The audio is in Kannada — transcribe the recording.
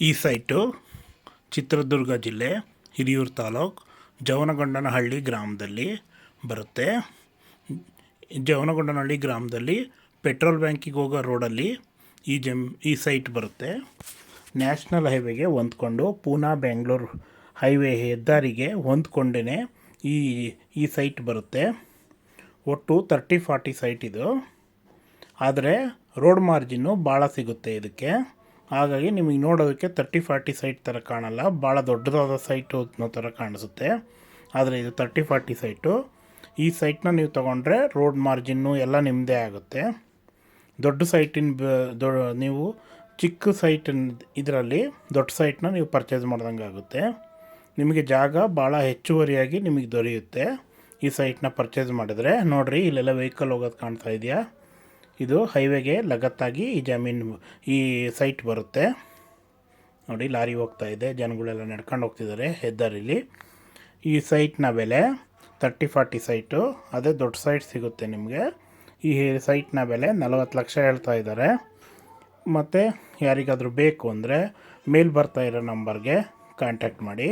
ಈ ಸೈಟು ಚಿತ್ರದುರ್ಗ ಜಿಲ್ಲೆ, ಹಿರಿಯೂರು ತಾಲೂಕು, ಜವನಗೊಂಡನಹಳ್ಳಿ ಗ್ರಾಮದಲ್ಲಿ ಬರುತ್ತೆ. ಜವನಗೊಂಡನಹಳ್ಳಿ ಗ್ರಾಮದಲ್ಲಿ ಪೆಟ್ರೋಲ್ ಬ್ಯಾಂಕಿಗೆ ಹೋಗೋ ರೋಡಲ್ಲಿ ಈ ಜಮ್, ಈ ಸೈಟ್ ಬರುತ್ತೆ. ನ್ಯಾಷನಲ್ ಹೈವೇಗೆ ಹೊಂದ್ಕೊಂಡು ಪೂನಾ ಬೆಂಗಳೂರು ಹೈವೇ ಹೆದ್ದಾರಿಗೆ ಹೊಂದ್ಕೊಂಡೇ ಈ ಈ ಸೈಟ್ ಬರುತ್ತೆ. ಒಟ್ಟು ತರ್ಟಿ ಫಾರ್ಟಿ ಸೈಟ್ ಇದು. ಆದರೆ ರೋಡ್ ಮಾರ್ಜಿನ್ನು ಭಾಳ ಸಿಗುತ್ತೆ ಇದಕ್ಕೆ. ಹಾಗಾಗಿ ನಿಮಗೆ ನೋಡೋದಕ್ಕೆ ತರ್ಟಿ ಫಾರ್ಟಿ ಸೈಟ್ ಥರ ಕಾಣಲ್ಲ. ಭಾಳ ದೊಡ್ಡದಾದ ಸೈಟು ಅನ್ನೋ ಥರ ಕಾಣಿಸುತ್ತೆ. ಆದರೆ ಇದು ತರ್ಟಿ ಫಾರ್ಟಿ ಸೈಟು. ಈ ಸೈಟ್ನ ನೀವು ತೊಗೊಂಡ್ರೆ ರೋಡ್ ಮಾರ್ಜಿನ್ನು ಎಲ್ಲ ನಿಮ್ಮದೇ ಆಗುತ್ತೆ. ದೊಡ್ಡ ಸೈಟಿನ ಬ ನೀವು ಚಿಕ್ಕ ಸೈಟ್ ಇದರಲ್ಲಿ ದೊಡ್ಡ ಸೈಟ್ನ ನೀವು ಪರ್ಚೇಸ್ ಮಾಡ್ದಂಗೆ ಆಗುತ್ತೆ. ನಿಮಗೆ ಜಾಗ ಭಾಳ ಹೆಚ್ಚುವರಿಯಾಗಿ ನಿಮಗೆ ದೊರೆಯುತ್ತೆ. ಈ ಸೈಟ್ನ ಪರ್ಚೇಸ್ ಮಾಡಿದ್ರೆ. ನೋಡಿರಿ, ಇಲ್ಲೆಲ್ಲ ವೆಹಿಕಲ್ ಹೋಗೋದು ಕಾಣ್ತಾ ಇದೆಯಾ? ಇದು ಹೈವೇಗೆ ಲಗತ್ತಾಗಿ ಈ ಜಮೀನು, ಈ ಸೈಟ್ ಬರುತ್ತೆ. ನೋಡಿ, ಲಾರಿ ಹೋಗ್ತಾ ಇದೆ. ಜನಗಳೆಲ್ಲ ನಡ್ಕೊಂಡು ಹೋಗ್ತಿದ್ದಾರೆ ಹೆದ್ದಾರಿಲಿ. ಈ ಸೈಟ್ನ ಬೆಲೆ ತರ್ಟಿ ಫಾರ್ಟಿ ಸೈಟು ಅದೇ ದೊಡ್ಡ ಸೈಟ್ ಸಿಗುತ್ತೆ ನಿಮಗೆ. ಈ ಸೈಟ್ನ ಬೆಲೆ ನಲವತ್ತು ಲಕ್ಷ ಹೇಳ್ತಾ ಇದ್ದಾರೆ. ಮತ್ತು ಯಾರಿಗಾದರೂ ಬೇಕು ಅಂದರೆ ಮೇಲ್ ಬರ್ತಾ ಇರೋ ನಂಬರ್ಗೆ ಕಾಂಟ್ಯಾಕ್ಟ್ ಮಾಡಿ.